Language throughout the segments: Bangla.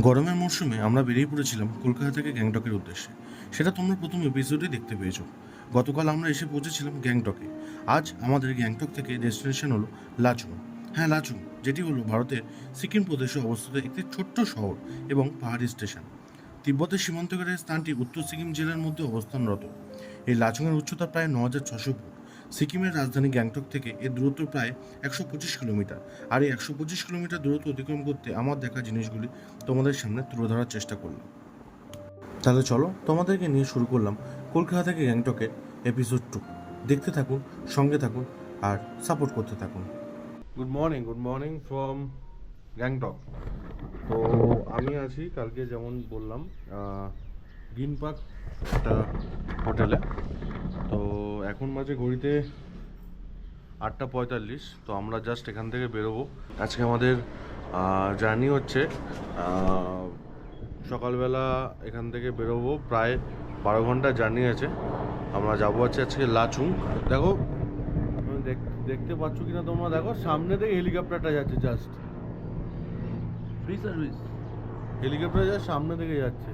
গরমের মরশুমে আমরা বেরিয়ে পড়েছিলাম কলকাতা থেকে গ্যাংটকের উদ্দেশ্যে। সেটা তোমরা প্রথম এপিসোডে দেখতে পেয়েছ। গতকাল আমরা এসে পৌঁছেছিলাম গ্যাংটকে। আজ আমাদের গ্যাংটক থেকে ডেস্টিনেশন হলো লাচুং। হ্যাঁ লাচুং, যেটি হলো ভারতের সিকিম প্রদেশে অবস্থিত একটি ছোট্ট শহর এবং পাহাড়ি স্টেশন। তিব্বতের সীমান্তকারের স্থানটি উত্তর সিকিম জেলার মধ্যে অবস্থানরত। এই লাচুংয়ের উচ্চতা প্রায় ন হাজার ছশো ফুট। সিকিমের রাজধানী গ্যাংটক থেকে এর দূরত্ব প্রায় একশো পঁচিশ কিলোমিটার। আর এই একশো পঁচিশ কিলোমিটার দূরত্ব অতিক্রম করতে আমার দেখা জিনিসগুলি তোমাদের সামনে তুলে ধরার চেষ্টা করলাম। তাহলে চলো, তোমাদেরকে নিয়ে শুরু করলাম কলকাতা থেকে গ্যাংটকের এপিসোড টু দেখতে থাকুন, সঙ্গে থাকুন আর সাপোর্ট করতে থাকুন। Good morning good morning from Gangtok. তো আমি আছি কালকে যেমন বললাম গ্রিন পার্ক, একটা হোটেলে। তো এখন বাজে ঘড়িতে আটটা পঁয়তাল্লিশ তো আমরা জাস্ট এখান থেকে বেরোবো। আজকে আমাদের জার্নি হচ্ছে সকালবেলা এখান থেকে বেরোবো প্রায় বারো ঘণ্টা জার্নি আছে। আমরা যাব হচ্ছে আজকে লাচুং। দেখো দেখতে পাচ্ছ কিনা তোমরা? দেখো সামনে থেকে হেলিকপ্টারটা যাচ্ছে জাস্ট ফ্রি সার্ভিস হেলিকপ্টার যা সামনে থেকে যাচ্ছে।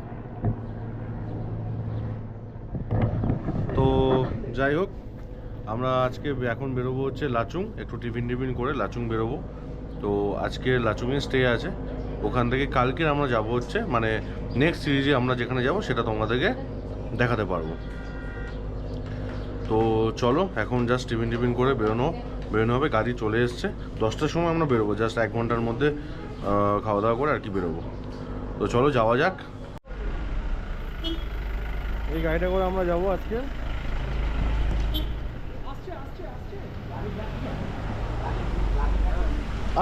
তো যাই হোক, আমরা আজকে এখন বেরোবো হচ্ছে লাচুং, একটু টিফিন টিফিন করে লাচুং বেরোবো। তো আজকে লাচুংয়ে স্টে আছে। ওখান থেকে কালকে আমরা যাব হচ্ছে মানে নেক্সট সিরিজে আমরা যেখানে যাব সেটা তোমাদেরকে দেখাতে পারব। তো চলো, এখন জাস্ট টিফিন টিফিন করে বেরোনো বেরোনো হবে, গাড়ি চলে এসছে। দশটার সময় আমরা বেরোবো জাস্ট এক ঘণ্টার মধ্যে খাওয়া দাওয়া করে আর কি বেরোবো। তো চলো, যাওয়া যাক। এই গাড়িটা করে আমরা যাব আজকে।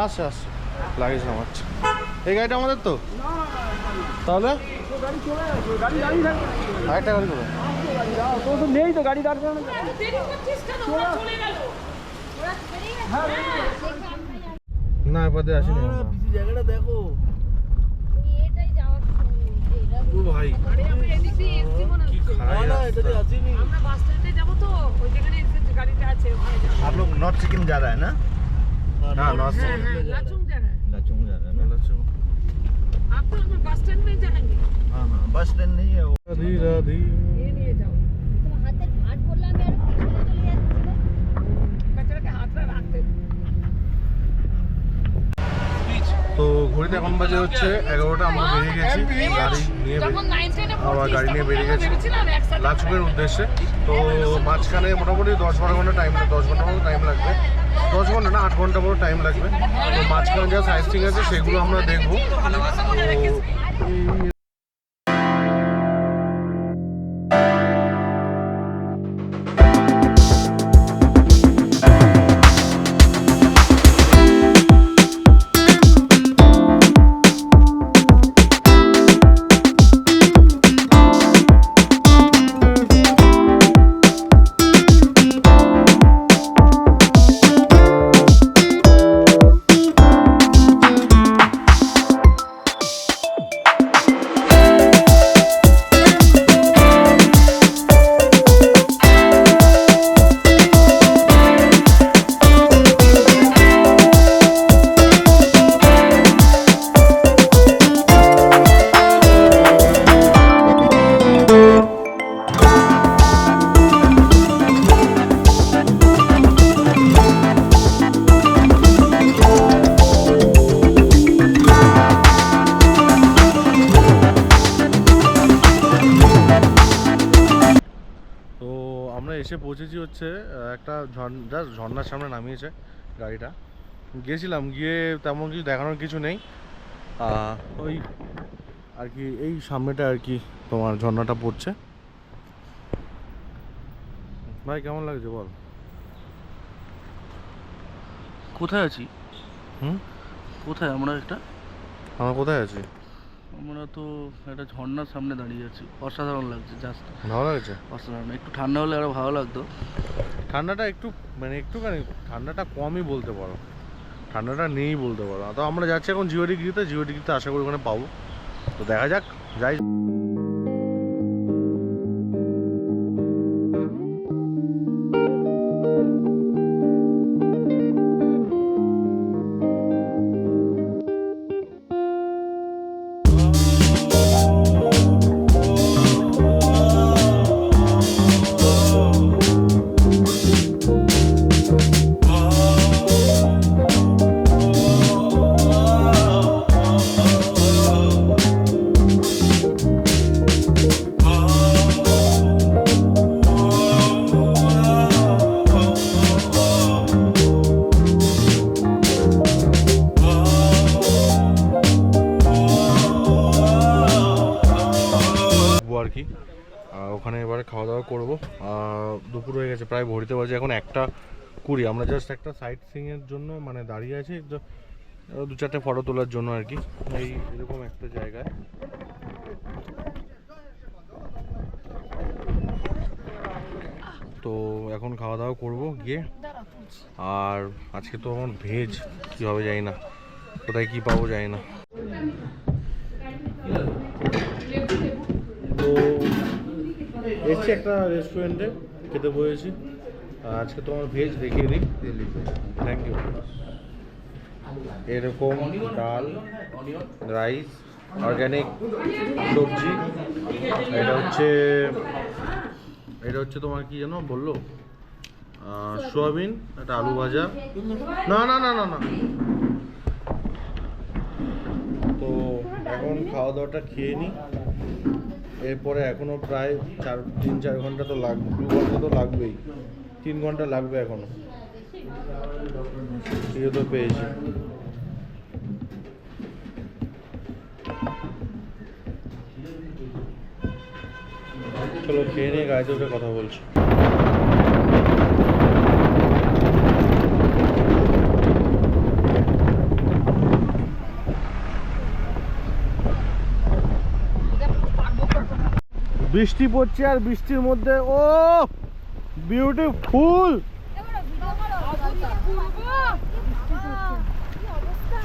আচ্ছা আচ্ছা লাগেজ নামাচ্ছে এই গাড়িটা আমাদের তো তাহলে আরেকটা গাড়ি করে নেই তো গাড়ি দাঁড় করানো দেরি করছিস কেন ওরা চলে গেল ওরা চলে গেছে না এপাতে আসিনি আমরা। জায়গাটা দেখো এটাই যাওয়ার এটা ও ভাই আরে আমরা এদিক দিয়ে এসছি মনে কি হচ্ছে খারাপ না এটাতে রাস্তা। আসিনি আমরা বাস স্ট্যান্ডে যাবো তো ওই যেখানে এসে গাড়িটা আছে ওখানে যাবো आप लोग नॉर्थ सिक्किम जा रहा है ना हाँ, नॉर्थ হ্যাঁ হ্যাঁ লাচুং জায়গা लाचुंग जा रहा है ना आप तो हम बस स्टैंड में जाएंगे हाँ हाँ बस स्टैंड नहीं है वो রাধি রাধি ये নিয়ে যাও তোমার হাতের ভাট বললাম আর পিছনে চলে যাচ্ছিল বাচ্চাটাকে হাতটা রাখতে তো ঘড়িতে এখন বাজে হচ্ছে এগারোটা আমরা বেরিয়ে গেছি গাড়ি নিয়ে যখন বেরিয়ে- নাইন টেনে আবার গাড়ি নিয়ে বেরিয়ে গেছি ভেবেছিলাম একসাথে লাচুকের উদ্দেশ্যে তো মাঝখানে মোটামুটি দশ বারো ঘন্টা টাইম দশ ঘন্টা মতো টাইম লাগবে দশ ঘণ্টা না, আট ঘণ্টা মতো টাইম লাগবে। তো মাঝখানে যা সাইজ আছে, সেগুলো আমরা দেখব। তো আমরা এসে পৌঁছেছি হচ্ছে একটা জাস্ট ঝর্ণার সামনে নামিয়েছে গাড়িটা। গেছিলাম গিয়ে তেমন কিছু দেখানোর কিছু নেই। ওই আর কি এই সামনেটা আর কি তোমার ঝর্ণাটা পড়ছে। ভাই কেমন লাগছে বল? কোথায় আছি? হুম? কোথায় আমরা একটা? আমরা কোথায় আছি? আমরা তো একটা ঝর্ণার সামনে দাঁড়িয়ে আছি। অসাধারণ লাগছে জাস্ট ভালো লাগছে? অসাধারণ। একটু ঠান্ডা হলে আরও ভালো লাগতো। ঠান্ডাটা একটু মানে একটু মানে ঠান্ডাটা কমই বলতে পারো। ঠান্ডাটা নেই বলতে পারো। তো আমরা যাচ্ছি এখন জিও ডিগ্রিতে। জিও ডিগ্রিতে আশা করি ওখানে পাবো। তো দেখা যাক যাই। আমরা জাস্ট একটা সাইট সিংয়ের জন্য মানে দাঁড়িয়ে আছি দু চারটে ফটো তোলার জন্য আর কি। এই এরকম একটা জায়গায়। তো এখন খাওয়া দাওয়া করব গিয়ে। আর আজকে তো আমার ভেজ কী হবে জানি না। কোথায় কী পাবো জানি না। তো এসছি একটা রেস্টুরেন্টে খেতে বসেছি। আজকে তোমার ভেজ দেখিয়ে দিই। থ্যাংক ইউ এরকম ডাল রাইস অর্গ্যানিক সবজি। এটা হচ্ছে এটা হচ্ছে তোমার কি জানো বলল? সোয়াবিন, একটা আলু ভাজা। না না না না না। তো এখন খাওয়া দাওয়াটা খেয়ে নিই। এরপরে এখনও প্রায় চার, তিন, চার ঘণ্টা তো লাগবে দু ঘণ্টা তো লাগবেই। তিন ঘণ্টা লাগবে এখনও। ঠিক তো পেয়েছি। চলো খেয়ে নিয়ে গাড়িতে উঠে কথা বলছি। বৃষ্টি পড়ছে আর বৃষ্টির মধ্যে, ও! বিউটিফুল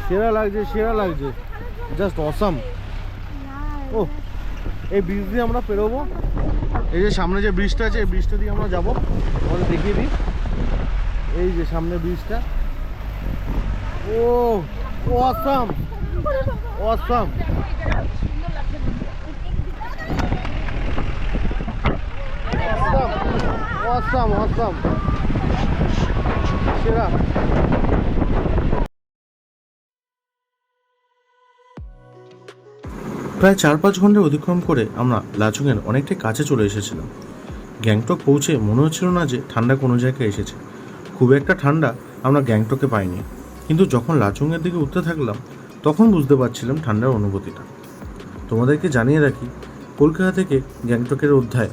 সেরা লাগছে সেরা লাগছে। জাস্ট অসাম ও, এই ব্রিজ দিয়ে আমরা পেরোবো এই যে সামনে যে ব্রিজটা আছে, এই ব্রিজটা দিয়ে আমরা যাব। আমাদের দেখিয়ে দিই। এই যে সামনে ব্রিজটা ও অসাম অসাম অসাম অসাম সেরা প্রায় চার পাঁচ ঘণ্টা অতিক্রম করে আমরা লাচুংয়ের অনেকটাই কাছে চলে এসেছিলাম। গ্যাংটক পৌঁছে মনে হচ্ছিল না যে ঠান্ডা কোনো জায়গায় এসেছে। খুব একটা ঠান্ডা আমরা গ্যাংটকে পাইনি। কিন্তু যখন লাচুংয়ের দিকে উঠতে থাকলাম, তখন বুঝতে পারছিলাম ঠান্ডার অনুভূতিটা। তোমাদেরকে জানিয়ে রাখি, কলকাতা থেকে গ্যাংটকের অধ্যায়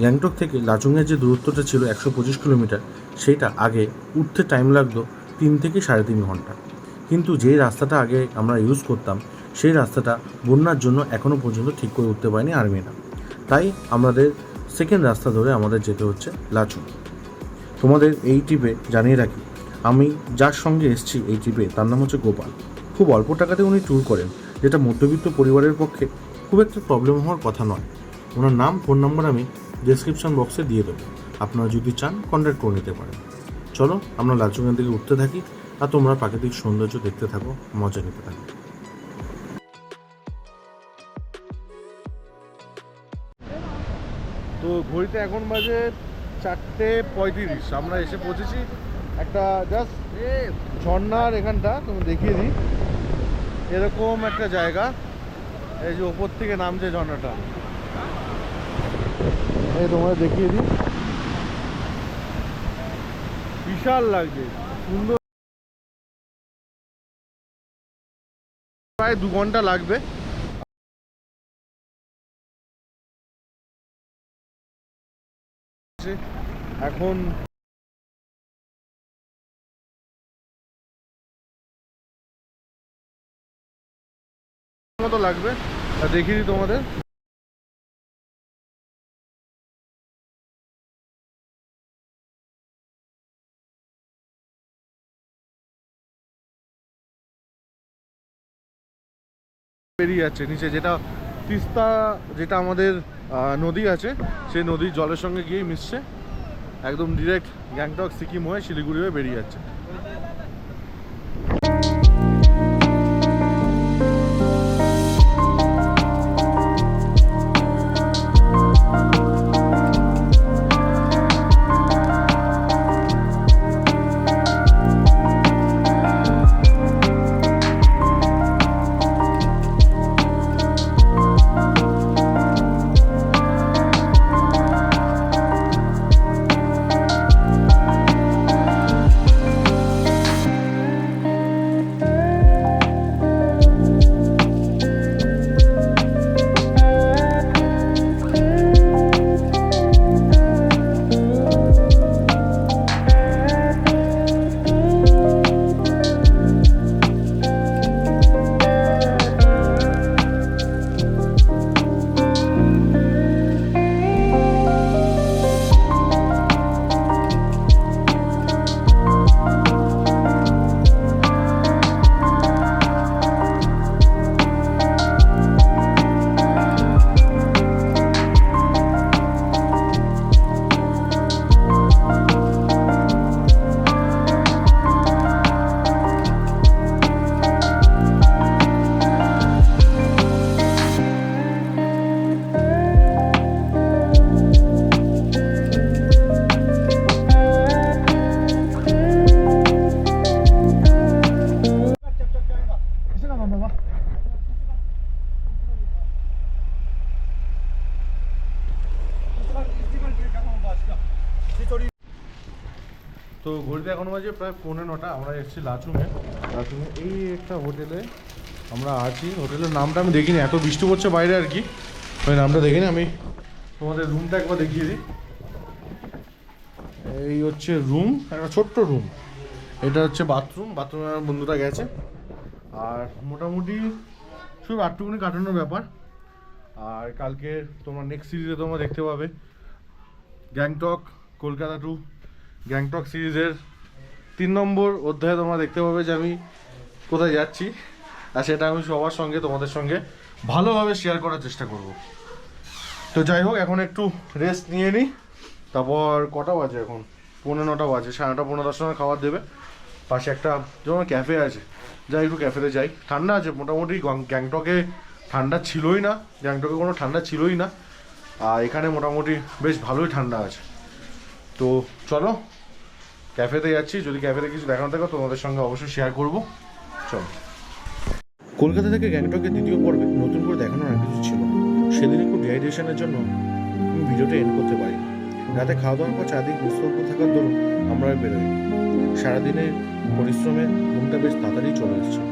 গ্যাংটক থেকে লাচুংয়ের যে দূরত্বটা ছিল একশো পঁচিশ কিলোমিটার, সেটা আগে উঠতে টাইম লাগতো তিন থেকে সাড়ে তিন ঘণ্টা। কিন্তু যেই রাস্তাটা আগে আমরা ইউজ করতাম, সেই রাস্তাটা বন্যার জন্য এখনও পর্যন্ত ঠিক করে উঠতে পারেনি আর্মিরা তাই আমাদের সেকেন্ড রাস্তা ধরে আমাদের যেতে হচ্ছে লাচুং তোমাদের এই ট্রিপে জানিয়ে রাখি, আমি যার সঙ্গে এসেছি এই ট্রিপে তার নাম হচ্ছে গোপাল। খুব অল্প টাকাতে উনি ট্যুর করেন, যেটা মধ্যবিত্ত পরিবারের পক্ষে খুব একটা প্রবলেম হওয়ার কথা নয়। ওনার নাম ফোন নম্বর আমি ডেসক্রিপশন বক্সে দিয়ে দেবো। আপনারা যদি চান কন্ট্যাক্ট করে নিতে পারেন। চলো, আমরা লাচুংয়ের থেকে উঠতে থাকি আর তোমরা প্রাকৃতিক সৌন্দর্য দেখতে থাকো, মজা নিতে থাকো। তো ঘড়িতে এখন বাজে চারটে পঁয়ত্রিশ। আমরা এসে পৌঁছেছি একটা জাস্ট ঝর্ণার এখানটা তুমি দেখিয়ে দিই। এরকম একটা জায়গা, এই যে ওপর থেকে নামছে ঝর্ণাটা। এই তোমাদের দেখিয়ে দিই। বিশাল লাগছে, সুন্দর। প্রায় দু ঘণ্টা লাগবে। এখন মতো লাগবে। দেখিয়ে দিই তোমাদের। বেরিয়ে যাচ্ছে, নিচে যেটা তিস্তা, যেটা আমাদের নদী আছে, সেই নদীর জলের সঙ্গে গিয়ে মিশছে। একদম ডিরেক্ট গ্যাংটক সিকিম হয়ে শিলিগুড়ি হয়ে বেরিয়ে যাচ্ছে। এখন বাজে প্রায় পৌনে নটা, আমরা এসেছি লাচুমে লাচুমে এই একটা হোটেলে আমরা আছি। হোটেলের নামটা আমি দেখিনি, এত বৃষ্টি পড়ছে বাইরে আর কি। ওই নামটা দেখিনি, আমি তোমাদের রুমটা একবার দেখিয়ে দিই। এই হচ্ছে রুম, একটা ছোট্ট রুম। এটা হচ্ছে বাথরুম, বাথরুমে আমার বন্ধুরা গেছে। আর মোটামুটি শুধু আটটুকুনি কাটানোর ব্যাপার। আর কালকে তোমার নেক্সট সিরিজে তোমরা দেখতে পাবে। গ্যাংটক, কলকাতা টু গ্যাংটক সিরিজের তিন নম্বর অধ্যায়ে তোমরা দেখতে পাবে যে আমি কোথায় যাচ্ছি। আর সেটা আমি সবার সঙ্গে, তোমাদের সঙ্গে ভালোভাবে শেয়ার করার চেষ্টা করব। তো যাই হোক, এখন একটু রেস্ট নিয়ে নিই তারপর কটা বাজে এখন? পৌনে নটা বাজে, সাড়ে নটা পনেরো দশটা খাবার দেবে। পাশে একটা যেমন ক্যাফে আছে, যাই একটু ক্যাফেতে যাই। ঠান্ডা আছে, মোটামুটি গ্যাং- গ্যাংটকে ঠান্ডা ছিলই না। গ্যাংটকে কোনো ঠান্ডা ছিলই না। আর এখানে মোটামুটি বেশ ভালোই ঠান্ডা আছে। তো চলো ক্যাফেতে যাচ্ছি। যদি ক্যাফেতে কিছু দেখানো থাকে, তোমাদের সঙ্গে অবশ্যই শেয়ার করব। চলো। কলকাতা থেকে গ্যাংটকের দ্বিতীয় পর্বে নতুন করে দেখানোর আর কিছু ছিল সেদিন একটু ডিহাইড্রেশনের জন্য আমি ভিডিওটা এন্ড করতে পারি রাতে খাওয়া দাওয়ার পর চারদিক বিস্তর্ক থাকার দরুন আমরা বেরোই সারাদিনের পরিশ্রমে ঘুমটা বেশ তাড়াতাড়ি চলে এসেছে।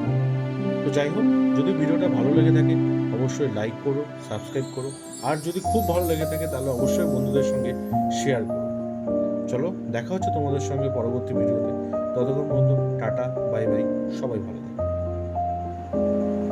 তো যাই হোক, যদি ভিডিওটা ভালো লেগে থাকে, অবশ্যই লাইক করো সাবস্ক্রাইব করো। আর যদি খুব ভালো লেগে থাকে, তাহলে অবশ্যই বন্ধুদের সঙ্গে শেয়ার করো। চলো দেখা হচ্ছে তোমাদের সঙ্গে পরবর্তী ভিডিওতে। ততক্ষণ পর্যন্ত টাটা বাই বাই সবাই ভালো